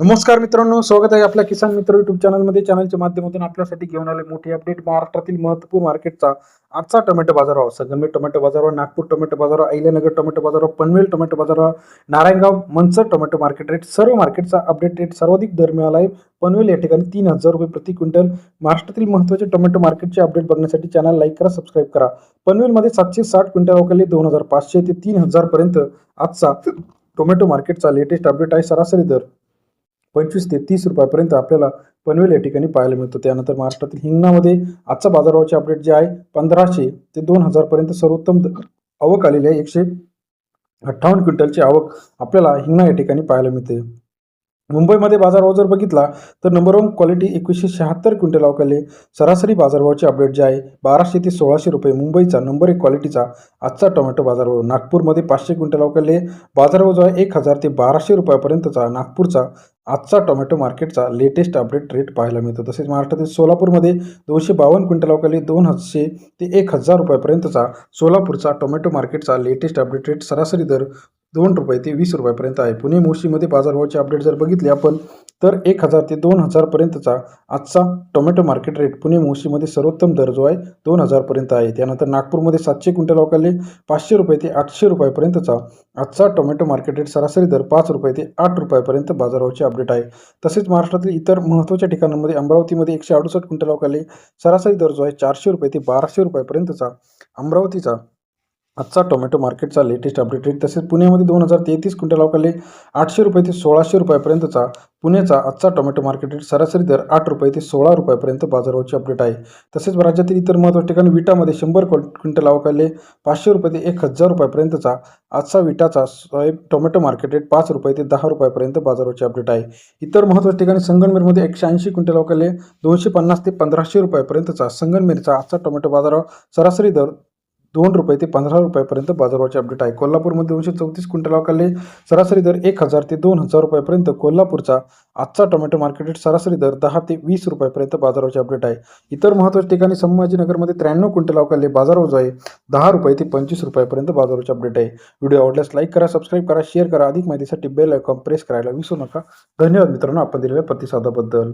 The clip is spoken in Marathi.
नमस्कार मित्रांनो स्वागत आहे आपल्या किसान मित्र युट्यूब चॅनलमध्ये चॅनलच्या माध्यमातून आपल्यासाठी घेऊन आले मोठी अपडेट महाराष्ट्रातील महत्त्वपूर्ण मार्केटचा आजचा टोमॅटो बाजारभाव. संगमेर टोमॅटो बाजारभाव नागपूर टोमॅटो बाजारभाव अहिल्यानगर टोमॅटो बाजारभाव पनवेल टोमॅटो बाजारभाव Narayangaon Mansar tomato market rate सर्व मार्केटचा अपडेट रेट सर्वाधिक दर मिळाला आहे. पनवेल या ठिकाणी तीन हजार रुपये प्रति क्विंटल. महाराष्ट्रातील महत्त्वाचे टोमॅटो मार्केटचे अपडेट बघण्यासाठी चॅनल लाईक करा सबस्क्राईब करा. पनवेलमध्ये सातशे साठ क्विंटल अवकाली दोन हजार पाचशे ते तीन हजारपर्यंत आजचा टोमॅटो मार्केटचा लेटेस्ट अपडेट आहे. सरासरी दर पंचवीस ते तीस रुपयापर्यंत आपल्याला पनवेल या ठिकाणी पाहायला मिळतो. त्यानंतर महाराष्ट्रातील हिंगणामध्ये आजचा बाजारभावाचे अपडेट जे आहे पंधराशे ते दोन हजारपर्यंत सर्वोत्तम आवक आलेली आहे. एकशे अठ्ठावन्न क्विंटलची आवक आपल्याला हिंगणा या ठिकाणी पाहायला मिळते. मुंबईमध्ये बाजारभाव जर बघितला तर नंबर वन क्वालिटी एकवीसशे शहात्तर क्विंटल अवकाले सरासरी बाजारभावाचे अपडेट जे आहे बाराशे ते सोळाशे रुपये मुंबईचा नंबर एक क्वालिटीचा आजचा टोमॅटो बाजारभाव. नागपूरमध्ये पाचशे क्विंटल अवकाले बाजारभाव जो आहे एक हजार ते बाराशे रुपयापर्यंतचा नागपूरचा आजचा टोमॅटो मार्केटचा लेटेस्ट अपडेट रेट पाहायला मिळतो. तसेच महाराष्ट्रातील सोलापूरमध्ये दोनशे बावन्न क्विंटल अवकाली दोन हजशे ते एक हजार रुपयापर्यंतचा सोलापूरचा टोमॅटो मार्केटचा लेटेस्ट अपडेट रेट सरासरी दर दोन रुपये ते वीस रुपयापर्यंत आहे. पुणे मुळशीमध्ये बाजारभावाचे अपडेट जर बघितले आपण तर एक हजार ते दोन हजारपर्यंतचा आजचा टोमॅटो मार्केट रेट पुणे मुळशीमध्ये सर्वोत्तम दर जो आहे दोन हजारपर्यंत आहे. त्यानंतर नागपूरमध्ये सातशे क्विंटल अवकाले पाचशे रुपये ते आठशे रुपयापर्यंतचा आजचा टोमॅटो मार्केट रेट सरासरी दर पाच रुपये ते आठ रुपयापर्यंत बाजारभावाचे अपडेट आहे. तसेच महाराष्ट्रातील इतर महत्त्वाच्या ठिकाणांमध्ये अमरावतीमध्ये एकशे अडुसष्ट क्विंटल अवकाले सरासरी दर जो आहे चारशे रुपये ते बाराशे रुपयापर्यंतचा अमरावतीचा आजचा टोमॅटो मार्केटचा लेटेस्ट अपडेट रेट तसेच पुण्यामध्ये दोन हजार तेहतीस क्विंटल अवकाले आठशे रुपये ते सोळाशे रुपयापर्यंतचा पुण्याचा आजचा टोमॅटो मार्केट रेट सरासरी दर आठ रुपये ते सोळा रुपयापर्यंत बाजारावरचे अपडेट आहे. तसेच राज्यातील इतर महत्त्वाच्या ठिकाणी विटामध्ये शंभर क्विंटल अवकाले पाचशे रुपये ते एक हजार रुपयापर्यंतचा आजचा विटाचा सोयाब टोमॅटो मार्केट रेट पाच रुपये ते दहा रुपयापर्यंत बाजारावरचे अपडेट आहे. इतर महत्त्वाच्या ठिकाणी संगणमेरमध्ये एकशे ऐंशी क्विंटल अवकाले दोनशे पन्नास ते पंधराशे रुपयापर्यंतचा संगणमेरचा आजचा टोमॅटो बाजारावर सरासरी दर दोन रुपये ते पंधरा रुपयापर्यंत बाजारावरचे अपडेट आहे. कोल्हापूरमध्ये दोनशे चौतीस क्विंटल अवकाले सरासरी दर एक हजार ते दोन हजार रुपयापर्यंत. कोल्हापूरचा आजचा टोमॅटो मार्केटेट सरासरी दर दहा ते वीस रुपयापर्यंत बाजाराचे अपडेट आहे. इतर महत्त्वाच्या ठिकाणी संभाजीनगरमध्ये त्र्याण्णव क्विंटल अवकाले बाजारभाव जो आहे दहा रुपये ते पंचवीस रुपयापर्यंत बाजाराचे अपडेट आहे. व्हिडिओ आवडल्यास लाईक करा सबस्क्राईब करा शेअर करा. अधिक माहितीसाठी बेल आयकॉन प्रेस करायला विसरू नका. धन्यवाद मित्रांनो आपण दिलेल्या प्रतिसादाबद्दल.